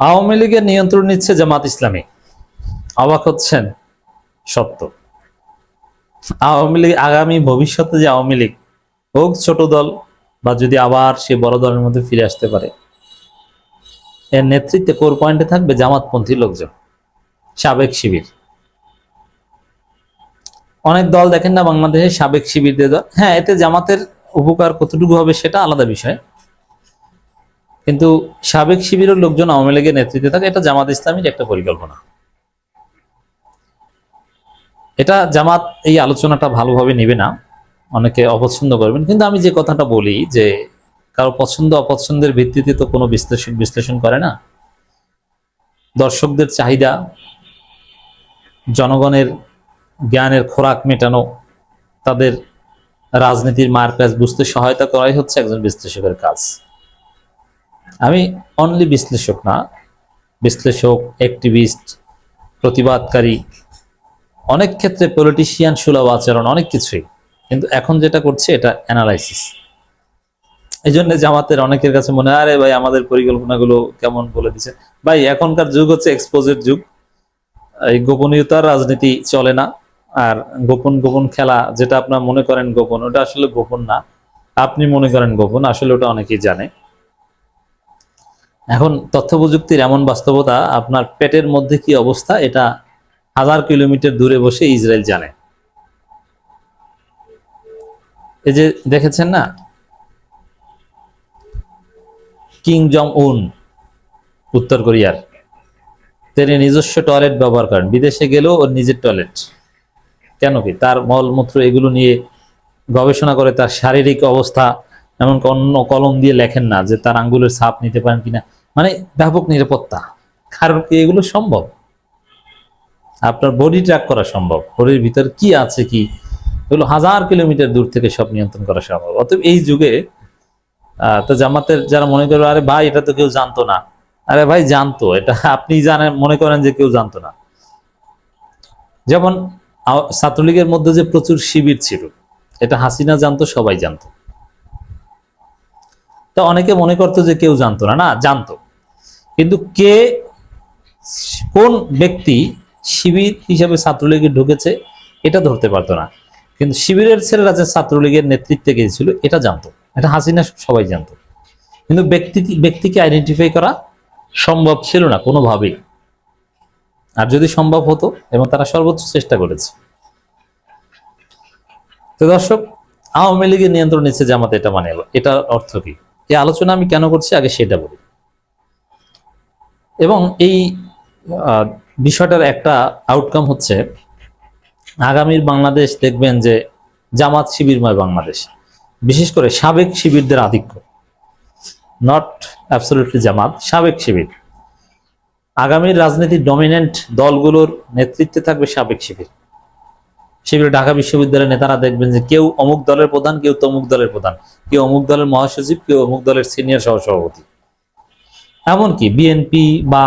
আওয়ামী লীগের নিয়ন্ত্রণ নিচ্ছে জামাত ইসলামী। অবাক হচ্ছেন সত্য। আওয়ামী লীগ আগামী ভবিষ্যতে যে আওয়ামী লীগ হোক, ছোট দল বা যদি আবার সে বড় দলের মধ্যে ফিরে আসতে পারে, এর নেতৃত্বে কোর পয়েন্টে থাকবে জামাতপন্থী লোকজন, সাবেক শিবির। অনেক দল দেখেন না বাংলাদেশে সাবেক শিবিরদের দল। হ্যাঁ এতে জামাতের উপকার কতটুকু হবে সেটা আলাদা বিষয়। কিন্তু সাবেক শিবিরের লোকজন আওয়ামী লীগের নেতৃত্বে থাকে, এটা জামাত ইসলামীর একটা পরিকল্পনা। এটা জামাত এই আলোচনাটা ভালোভাবে নেবে না, অনেকে অপছন্দ করবেন। কিন্তু আমি যে কথাটা বলি যে কারও পছন্দ, অপছন্দের ভিত্তিতে তো কোনো বিশ্লেষণ বিশ্লেষণ করে না। দর্শকদের চাহিদা, জনগণের জ্ঞানের খোরাক মেটানো, তাদের রাজনীতির মার বুঝতে সহায়তা করাই হচ্ছে একজন বিশ্লেষকের কাজ। আমি অনলি বিশ্লেষক না। বিশ্লেষক অ্যাক্টিভিস্ট প্রতিবাদকারী, অনেক ক্ষেত্রে পলিটিশিয়ান সুলভ আচরণ, অনেক কিছুই। কিন্তু এখন যেটা করছে, এটা অ্যানালাইসিস এই জন্য জামাতের অনেকের কাছে মনে হয়, আরে ভাই, আমাদের পরিকল্পনাগুলো কেমন বলে দিছে? ভাই, এখনকার যুগ হচ্ছে এক্সপোজের যুগ। এই গোপনীয়তার রাজনীতি চলে না। আর গোপন গোপন খেলা, যেটা আপনার মনে করেন গোপন, ওটা আসলে গোপন না। আপনি মনে করেন গোপন, আসলে ওটা অনেকেই জানে। এখন তথ্য প্রযুক্তির এমন বাস্তবতা, আপনার পেটের মধ্যে কি অবস্থা, এটা হাজার কিলোমিটার দূরে বসে ইসরায়েল জানে। এই যে দেখেছেন না? কিং জং উন, উত্তর কোরিয়ার। তিনি নিজস্ব টয়লেট ব্যবহার করেন। বিদেশে গেলেও ওর নিজের টয়লেট। কেন কি? তার মলমূত্র এগুলো নিয়ে গবেষণা করে তার শারীরিক অবস্থা এমন অন্য কলম দিয়ে লেখেন না যে তার আঙ্গুলের ছাপ নিতে পারেন কিনা। মানে ব্যাপক নিরাপত্তা। কারণ কি এগুলো সম্ভব? আপনার বডি ট্র্যাক করা সম্ভব। বডির ভিতর কি আছে, কি? এগুলো হাজার কিলোমিটার দূর থেকে সব নিয়ন্ত্রণ করা সম্ভব। অতএব এই যুগে তো জামাতের যারা মনে করবে, আরে ভাই, এটা তো কেউ জানতো না। আরে ভাই, জানতো। এটা আপনি জানেন, মনে করেন যে কেউ জানতো না। যেমন ছাত্রলীগের মধ্যে যে প্রচুর শিবির ছিল, এটা হাসিনা জানতো, সবাই জানতো। তা অনেকে মনে করতো যে কেউ জানতো না। না, জানতো। কিন্তু কে কোন ব্যক্তি শিবির হিসাবে ছাত্রলীগে ঢুকেছে, এটা ধরতে পারতো না। কিন্তু শিবিরের ছেলেরা যে ছাত্রলীগের নেতৃত্বে গিয়েছিল, এটা জানতো। এটা হাসিনা সবাই জানতো। কিন্তু ব্যক্তি, ব্যক্তিকে আইডেন্টিফাই করা সম্ভব ছিল না, কোনোভাবেই। আর যদি সম্ভব হতো, এবং তারা সর্বোচ্চ চেষ্টা করেছে। তো দর্শক, আওয়ামী লীগের নিয়ন্ত্রণ নিচ্ছে জামাত, এটা মানে এটা অর্থ কি? এই আলোচনা আমি কেন করছি? আগে সেটা বলি। এবং এই বিষয়টার একটা আউটকাম হচ্ছে, আগামীর বাংলাদেশ দেখবেন যে জামাত শিবিরময় বাংলাদেশ, বিশেষ করে সাবেক শিবিরদের আধিক্য। নট অ্যাবসলিউটলি জামাত, সাবেক শিবির। আগামীর রাজনীতির ডমিনেন্ট দলগুলোর নেতৃত্বে থাকবে সাবেক শিবির। শিবির ঢাকা বিশ্ববিদ্যালয়ের নেতারা দেখবেন যে কেউ অমুক দলের প্রধান, কেউ তমুক দলের প্রধান, কেউ অমুক দলের মহাসচিব, কেউ অমুক দলের সিনিয়র সহসভাপতি। এমনকি বিএনপি বা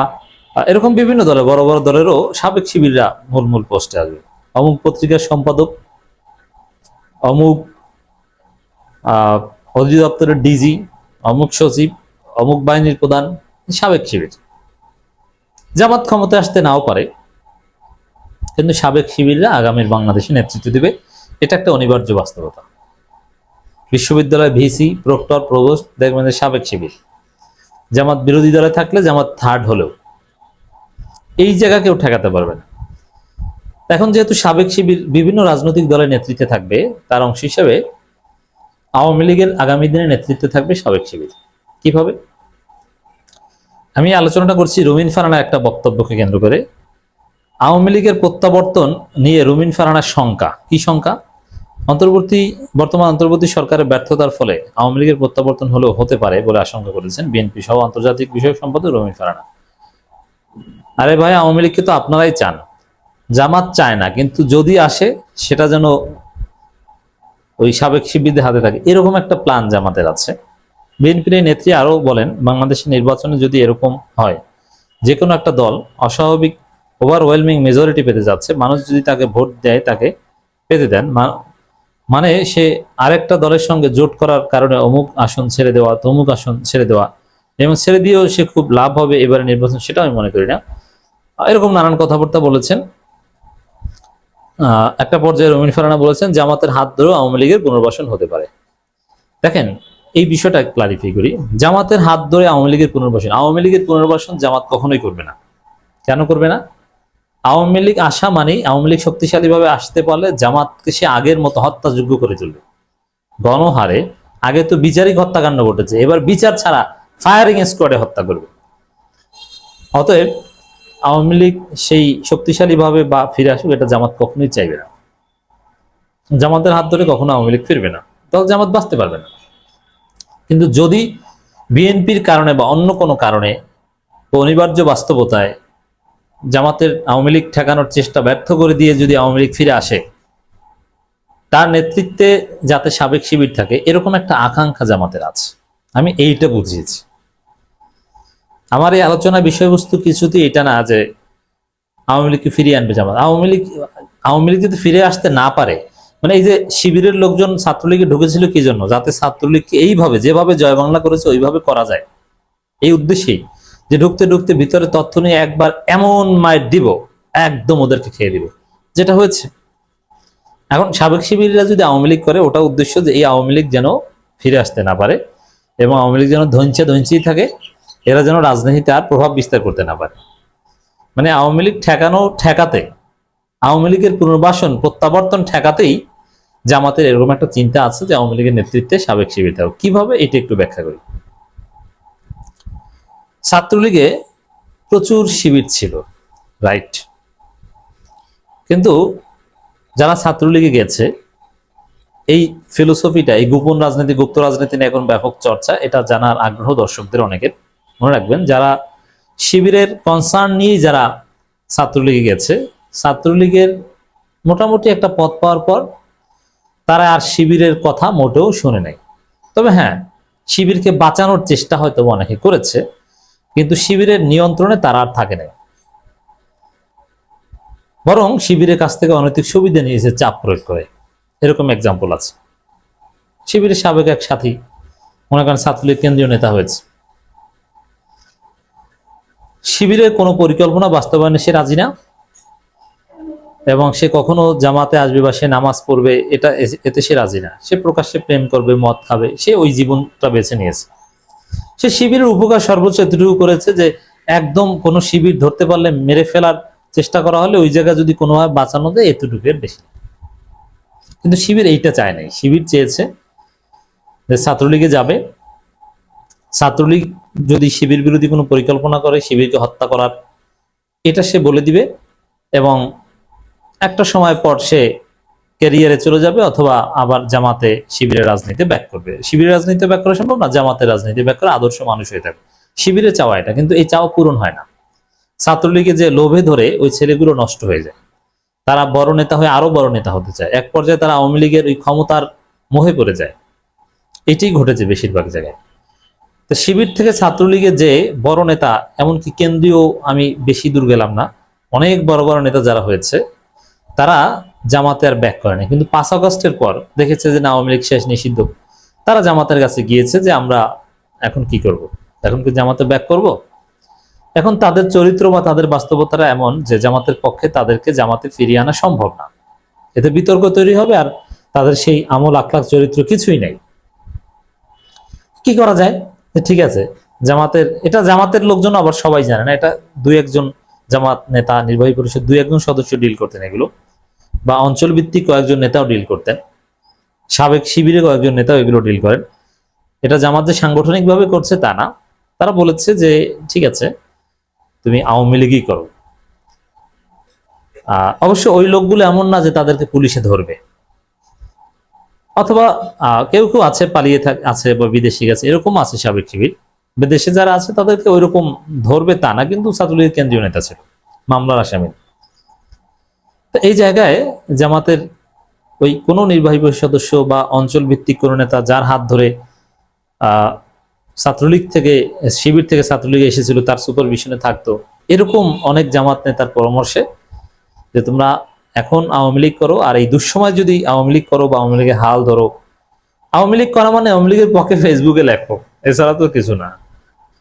এরকম বিভিন্ন দলের, বড় বড় দলেরও সাবেক শিবিররা মূল মূল পোস্টে আসবে। অমুক পত্রিকার সম্পাদক, অমুক অধিদপ্তরের ডিজি অমুক সচিব, অমুক বাহিনীর প্রধান, সাবেক শিবির। জামাত ক্ষমতা আসতে নাও পারে, কিন্তু সাবেক শিবিররা আগামীর বাংলাদেশে নেতৃত্ব দেবে, এটা একটা অনিবার্য বাস্তবতা। বিশ্ববিদ্যালয় ভিসি, প্রক্টর, প্রভোস্ট দেখবেন সাবেক শিবির। জামাত বিরোধী দলে থাকলে জামাত থার্ড হলেও। এই জায়গা কেউ ঠেকাতে পারবে না। এখন যেহেতু সাবেক শিবির বিভিন্ন রাজনৈতিক দলের নেতৃত্বে থাকবে, তার অংশ হিসেবে আওয়ামী লীগের আগামী দিনে নেতৃত্বে থাকবে সাবেক শিবির। কীভাবে? আমি আলোচনাটা করছি রুমিন ফারানা একটা বক্তব্যকে কেন্দ্র করে। আওয়ামী লীগের প্রত্যাবর্তন নিয়ে রুমিন ফারানার শঙ্কা। কি শঙ্কা? অন্তর্বর্তী, বর্তমান অন্তর্বর্তী সরকারের ব্যর্থতার ফলে আওয়ামী লীগের প্রত্যাবর্তন হলেও হতে পারে বলে আশঙ্কা করেছেন বিএনপি সহ আন্তর্জাতিক বিষয়ক সম্পাদক রুমিন ফারানা। আরে ভাই, আওয়ামী লীগকে তো আপনারাই চান। জামাত চায় না, কিন্তু যদি আসে, সেটা যেন ওই সাবেক শিবিরদের হাতে থাকে। এরকম একটা প্ল্যান জামাতের আছে। বিএনপির নেত্রী আরও বলেন বাংলাদেশের নির্বাচনে যদি এরকম হয় যে কোনো একটা দল অস্বাভাবিক ওভারওয়েলমিং মেজরিটি পেতে যাচ্ছে, মানুষ যদি তাকে ভোট দেয়, তাকে পেতে দেন মানে সে আরেকটা দলের সঙ্গে জোট করার কারণে অমুক আসন ছেড়ে দেওয়া, তমুক আসন ছেড়ে দেওয়া, এবং ছেড়ে দিয়েও সে খুব লাভ হবে এবারে নির্বাচন, সেটা আমি মনে করি না। এরকম নানান কথাবার্তা বলেছেন। একটা পর্যায়ে রমিন ফারানা বলেছেন, জামাতের হাত ধরেও আওয়ামী লীগের পুনর্বাসন হতে পারে। দেখেন, এই বিষয়টা ক্লারিফাই করি। জামাতের হাত ধরে আওয়ামী লীগের পুনর্বাসন, আওয়ামী লীগের পুনর্বাসন জামাত কখনোই করবে না। কেন করবে না? আওয়ামী লীগ আসা মানেই আওয়ামী লীগ শক্তিশালীভাবে আসতে পারলে জামাতকে সে আগের মতো হত্যাযোগ্য করে তুলবে। গণহারে আগে তো বিচারিক হত্যাকাণ্ড ঘটেছে, এবার বিচার ছাড়া ফায়ারিং স্কোয়াডে হত্যা করবে। অতএব আওয়ামী লীগ সেই শক্তিশালীভাবে বা ফিরে আসুক, এটা জামাত কখনোই চাইবে না। জামাতের হাত ধরে কখনো আওয়ামী লীগ ফিরবে না। তাহলে জামাত বাঁচতে পারবে না। কিন্তু যদি বিএনপির কারণে বা অন্য কোনো কারণে অনিবার্য বাস্তবতায় জামাতের আওয়ামী লীগ ঠেকানোর চেষ্টা ব্যর্থ করে দিয়ে যদি আওয়ামী লীগ ফিরে আসে, তার নেতৃত্বে যাতে সাবেক শিবির থাকে, এরকম একটা আকাঙ্ক্ষা জামাতের আছে। আমি এইটা বুঝিয়েছি। আমার এই আলোচনা বিষয়বস্তু কিছুতেই এটা না যে আওয়ামী লীগকে ফিরিয়ে আনবে জামাত। আওয়ামী লীগ আওয়ামী লীগ যদি ফিরে আসতে না পারে মানে এই যে শিবিরের লোকজন ছাত্রলীগে ঢুকেছিল কি জন্য? যাতে ছাত্রলীগকে এইভাবে, যেভাবে জয় বাংলা করেছে, ওইভাবে করা যায়। এই উদ্দেশ্যেই। যে ঢুকতে ঢুকতে ভিতরে তথ্য নিয়ে একবার এমন মায়ের দিব, একদম ওদেরকে খেয়ে দিব। যেটা হয়েছে। এখন সাবেক শিবিররা যদি আওয়ামী লীগ করে, ওটা উদ্দেশ্য যে এই আওয়ামী লীগ যেন ফিরে আসতে না পারে এবং আওয়ামী লীগ যেন ধঞ্চে ধঞ্চেই থাকে, এরা যেন রাজনীতিতে আর প্রভাব বিস্তার করতে না পারে। মানে আওয়ামী লীগ ঠেকানো ঠেকাতে, আওয়ামী লীগের পুনর্বাসন, প্রত্যাবর্তন ঠেকাতেই জামাতের এরকম একটা চিন্তা আছে যে আওয়ামী লীগের নেতৃত্বে সাবেক শিবির থাকুক। কীভাবে? এটা একটু ব্যাখ্যা করি। ছাত্রলীগে প্রচুর শিবির ছিল রাইট কিন্তু যারা ছাত্রলীগে গেছে, এই ফিলোসফিটা এই গোপন রাজনীতি, গুপ্ত রাজনীতি নিয়ে এখন ব্যাপক চর্চা, এটা জানার আগ্রহ দর্শকদের অনেকের। মনে রাখবেন, যারা শিবিরের কনসার্ন নিয়ে যারা ছাত্রলীগে গেছে, ছাত্রলীগের মোটামুটি একটা পথ পাওয়ার পর তারা আর শিবিরের কথা মোটেও শুনে নাই। তবে হ্যাঁ শিবিরকে বাঁচানোর চেষ্টা হয়তো অনেকে করেছে কিন্তু শিবিরের নিয়ন্ত্রণে তারা আর থাকে নাই। বরং শিবিরের কাছ থেকে অনৈতিক সুবিধা নিয়েছে চাপ প্রয়োগ করে। এরকম এক্সাম্পল আছে। শিবিরের সাবেক এক সাথী, মনে করেন ছাত্রলীগ কেন্দ্রীয় নেতা হয়েছে। শিবিরের কোনো পরিকল্পনা বাস্তবায়নে সে রাজি না এবং সে কখনো জামাতে আসবে বা সে নামাজ পড়বে, এটা এতে সে রাজি না। সে প্রকাশ্যে প্রেম করবে, মদ খাবে, সে ওই জীবনটা বেছে নিয়েছে। সে শিবিরের উপকার সর্বোচ্চ এতটুকু করেছে যে একদম কোনো শিবির ধরতে পারলে মেরে ফেলার চেষ্টা করা হলে ওই জায়গা যদি কোনোভাবে বাঁচানো যায় এতটুকুর বেশি। কিন্তু শিবির এইটা চায় নাই। শিবির চেয়েছে যে ছাত্রলীগে যাবে। ছাত্রলীগ যদি শিবির বিরোধী কোনো পরিকল্পনা করে, শিবিরকে হত্যা করার, এটা সে বলে দিবে এবং একটা সময় পর সে ক্যারিয়ারে চলে যাবে অথবা আবার জামাতে শিবিরের রাজনীতি ব্যাক করবে। শিবিরের রাজনীতি ব্যাক করা সম্ভব না, জামাতের রাজনীতি ব্যাক করা আদর্শ মানুষ হয়ে থাকবে। শিবিরে চাওয়া এটা, কিন্তু এই চাওয়া পূরণ হয় না। ছাত্রলীগে যে লোভে ধরে ওই ছেলেগুলো নষ্ট হয়ে যায়। তারা বড় নেতা হয়ে আরও বড় নেতা হতে চায়। এক পর্যায়ে তারা আওয়ামী লীগের ওই ক্ষমতার মোহে পড়ে যায়। এটাই ঘটেছে বেশিরভাগ জায়গায়। তো শিবির থেকে ছাত্রলীগে যে বড় নেতা, এমনকি কেন্দ্রীয় আমি বেশি দূর গেলাম না, অনেক বড় বড় নেতা যারা হয়েছে, তারা জামাতে আর ব্যাক করে কিন্তু পাঁচ আগস্টের পর দেখেছে যে না, আওয়ামী লীগ শেষ নিষিদ্ধ। তারা জামাতের কাছে গিয়েছে যে আমরা এখন কি করব? এখন কি জামাতে ব্যাক করব? এখন তাদের চরিত্র বা তাদের বাস্তবতারা এমন যে জামাতের পক্ষে তাদেরকে জামাতে ফিরিয়ে আনা সম্ভব না। এতে বিতর্ক তৈরি হবে আর তাদের সেই আমল আখলাখ চরিত্র কিছুই নেই। কি করা যায়? ঠিক আছে, জামাতের, এটা জামাতের লোকজন আবার সবাই জানে না। এটা দুই একজন জামাত নেতা, নির্বাহী পরিষদ দুই একজন সদস্য ডিল করতেন এগুলো। বা অঞ্চল ভিত্তিক কয়েকজন নেতাও ডিল করতেন। সাবেক শিবিরে কয়েকজন নেতাও এগুলো ডিল করেন। এটা জামাত যে সাংগঠনিকভাবে করছে তা না। তারা বলেছে যে, ঠিক আছে, তুমি আওয়ামী লীগই করো। অবশ্য ওই লোকগুলো এমন না যে তাদেরকে পুলিশে ধরবে। অথবা কেউ কেউ আছে, পালিয়ে থাক, আছে বা বিদেশি গেছে, এরকম আছে সাবেক শিবির। বিদেশে যারা আছে তাদেরকে ওইরকম ধরবে তা না, কিন্তু ছাত্রলীগের কেন্দ্রীয় নেতা ছিল, মামলার আসামি। তো এই জায়গায় জামাতের ওই কোনো নির্বাহী পরিষদ সদস্য বা অঞ্চল ভিত্তিক কোনো নেতা যার হাত ধরে ছাত্রলীগ থেকে, শিবির থেকে ছাত্রলীগ এসেছিল, তার সুপারভিশনে থাকতো। এরকম অনেক জামাত নেতার পরামর্শে যে তোমরা এখন আওয়ামী লীগ করো আর এই দুঃসময় যদি আওয়ামী লীগ করো বা আওয়ামী লীগের হাল ধরো, আওয়ামী লীগ করা মানে আওয়ামী লীগের পক্ষে ফেসবুকে লেখো, এছাড়া তো কিছু না।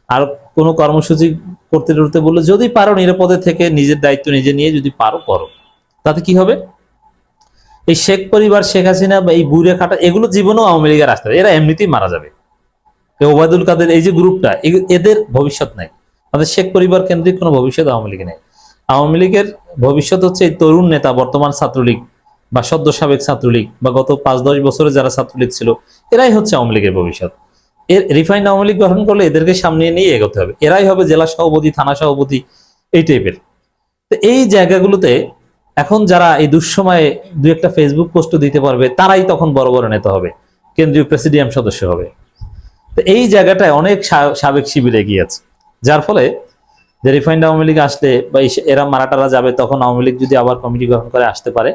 আর কোনো কর্মসূচি করতে টরতে বলল, যদি পারো নিরাপদে থেকে নিজের দায়িত্ব নিজে নিয়ে যদি পারো, করো। তাতে কি হবে? এই শেখ পরিবার, শেখ হাসিনা বা এই বুড়ে খাটা, এগুলো জীবনেও আওয়ামী লীগের আসতে এরা এমনিতেই মারা যাবে। ওবায়দুল কাদের, এই যে গ্রুপটা এদের ভবিষ্যৎ নাই। আমাদের শেখ পরিবার কেন্দ্রিক কোনো ভবিষ্যৎ আওয়ামী লীগে নেই। আওয়ামী লীগের ভবিষ্যৎ হচ্ছে এই তরুণ নেতা, বর্তমান ছাত্রলীগ বা সদ্য সাবেক ছাত্রলীগ বা গত পাঁচ, দশ বছরে যারা ছাত্রলীগ ছিল, এরাই হচ্ছে আওয়ামী লীগের ভবিষ্যৎ। এর রিফাইন্ড আওয়ামী লীগ গঠন করলে এদেরকে সামনে নিয়ে এগোতে হবে। এরাই হবে জেলা সভাপতি, থানা সভাপতি, এই টাইপের তো এই জায়গাগুলোতে এখন যারা এই দুঃসময়ে দু একটা ফেসবুক পোস্ট দিতে পারবে, তারাই তখন বড় বড় নেতা হবে, কেন্দ্রীয় প্রেসিডিয়াম সদস্য হবে। তো এই জায়গাটায় অনেক সাবেক শিবির এগিয়ে আছে। যার ফলে যে রিফাইন্ড আওয়ামী লীগ আসলে বা এরা মারাটারা যাবে, তখন আওয়ামী লীগ যদি আবার কমিটি গঠন করে আসতে পারে,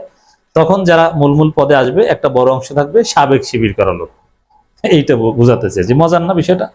তখন যারা মূল মূল পদে আসবে, একটা বড় অংশ থাকবে সাবেক শিবির করা লোক। এইটা বুঝাতে চেয়েছি মজার না বিষয়টা?